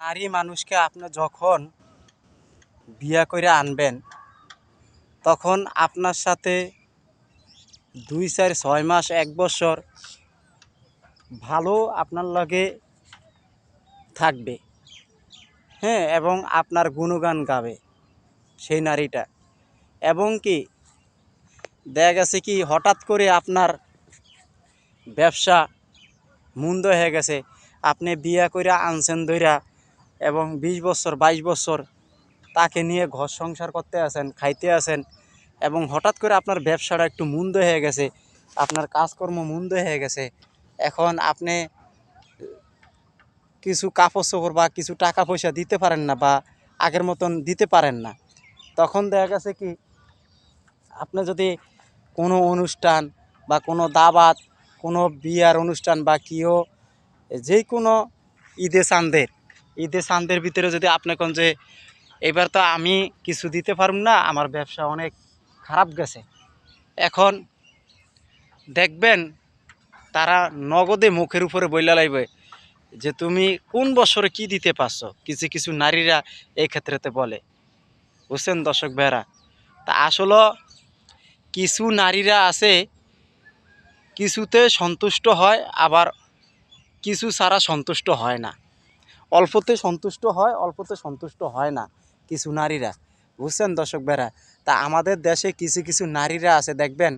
নারী মানুষকে আপনি যখন বিয়া করে আনবেন, তখন আপনার সাথে দুই, চার, ছয় মাস, এক বছর ভালো আপনার লগে থাকবে। হ্যাঁ এবং আপনার গুণগান গাবে সেই নারীটা। এবং কি, দেখা গেছে কি, হঠাৎ করে আপনার ব্যবসা মন্দ হয়ে গেছে। আপনি বিয়া করে আনছেন ধইরা এবং বিশ বছর, বাইশ বছর তাকে নিয়ে ঘর সংসার করতে আছেন, খাইতে আছেন এবং হঠাৎ করে আপনার ব্যবসাটা একটু মন্দ হয়ে গেছে, আপনার কাজকর্ম মন্দ হয়ে গেছে, এখন আপনি কিছু কাপড় চোপড় বা কিছু টাকা পয়সা দিতে পারেন না বা আগের মতন দিতে পারেন না। তখন দেখা গেছে কি, আপনি যদি কোনো অনুষ্ঠান বা কোনো দাবাত, কোনো বিয়ার অনুষ্ঠান বা কেউ যে কোনো ঈদে চান্দের ঈদে চান্দের ভিতরে যদি আপনি কোন যে এবার তো আমি কিছু দিতে পারব না, আমার ব্যবসা অনেক খারাপ গেছে। এখন দেখবেন তারা নগদে মুখের উপরে বইলা লাইবে যে, তুমি কোন বছরে কি দিতে পারছ? কিছু কিছু নারীরা এই ক্ষেত্রেতে বলে। বুঝছেন দর্শক ভাইরা তা আসলে কিছু নারীরা আছে, কিছুতে সন্তুষ্ট হয়, আবার কিছু ছাড়া সন্তুষ্ট হয় না। অল্পতে সন্তুষ্ট হয়, অল্পতে সন্তুষ্ট হয় না কিছু নারীরা। বুঝছেন দর্শক বেড়া তা আমাদের দেশে কিছু কিছু নারীরা আছে, দেখবেন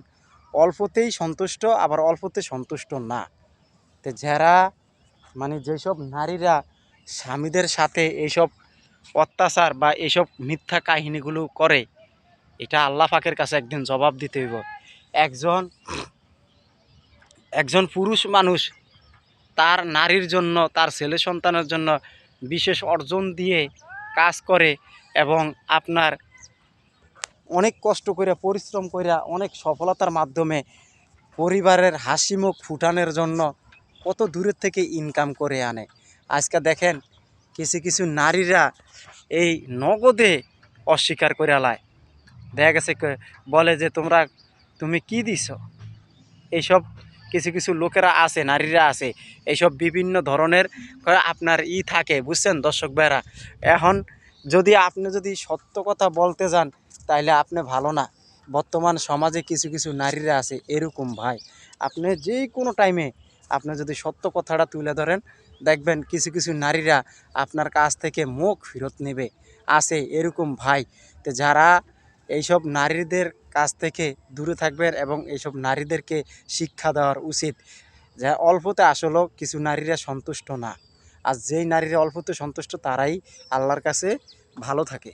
অল্পতেই সন্তুষ্ট, আবার অল্পতে সন্তুষ্ট না। তো যারা মানে যেসব নারীরা স্বামীদের সাথে এইসব অত্যাচার বা এইসব মিথ্যা কাহিনীগুলো করে, এটা আল্লাহ পাকের কাছে একদিন জবাব দিতে হইব। একজন একজন পুরুষ মানুষ তার নারীর জন্য, তার ছেলে সন্তানের জন্য বিশেষ অর্জন দিয়ে কাজ করে এবং আপনার অনেক কষ্ট করে পরিশ্রম করে অনেক সফলতার মাধ্যমে পরিবারের হাসি মুখ ফুটানোর জন্য কত দূরের থেকে ইনকাম করে আনে। আজকে দেখেন কিছু কিছু নারীরা এই নগদে অস্বীকার করে আলায় দেখা গেছে বলে যে, তোমরা, তুমি কি দিছ? এইসব কিছু কিছু লোকেরা আছে, নারীরা আছে, এইসব বিভিন্ন ধরনের আপনার ই থাকে, বুঝছেন দর্শক ভাইরা এখন যদি আপনি যদি সত্য কথা বলতে যান, তাইলে আপনি ভালো না। বর্তমান সমাজে কিছু কিছু নারীরা আছে, এরকম ভাই। আপনি যে কোনো টাইমে আপনি যদি সত্য কথাটা তুলে ধরেন, দেখবেন কিছু কিছু নারীরা আপনার কাছ থেকে মুখ ফেরত নেবে। আছে এরকম ভাই। তো যারা এইসব নারীদের কাছ থেকে দূরে থাকবেন এবং এইসব নারীদেরকে শিক্ষা দেওয়ার উচিত। যা অল্পতে আসলেও কিছু নারীরা সন্তুষ্ট না। আর যেই নারীরা অল্পতে সন্তুষ্ট, তারাই আল্লাহর কাছে ভালো থাকে।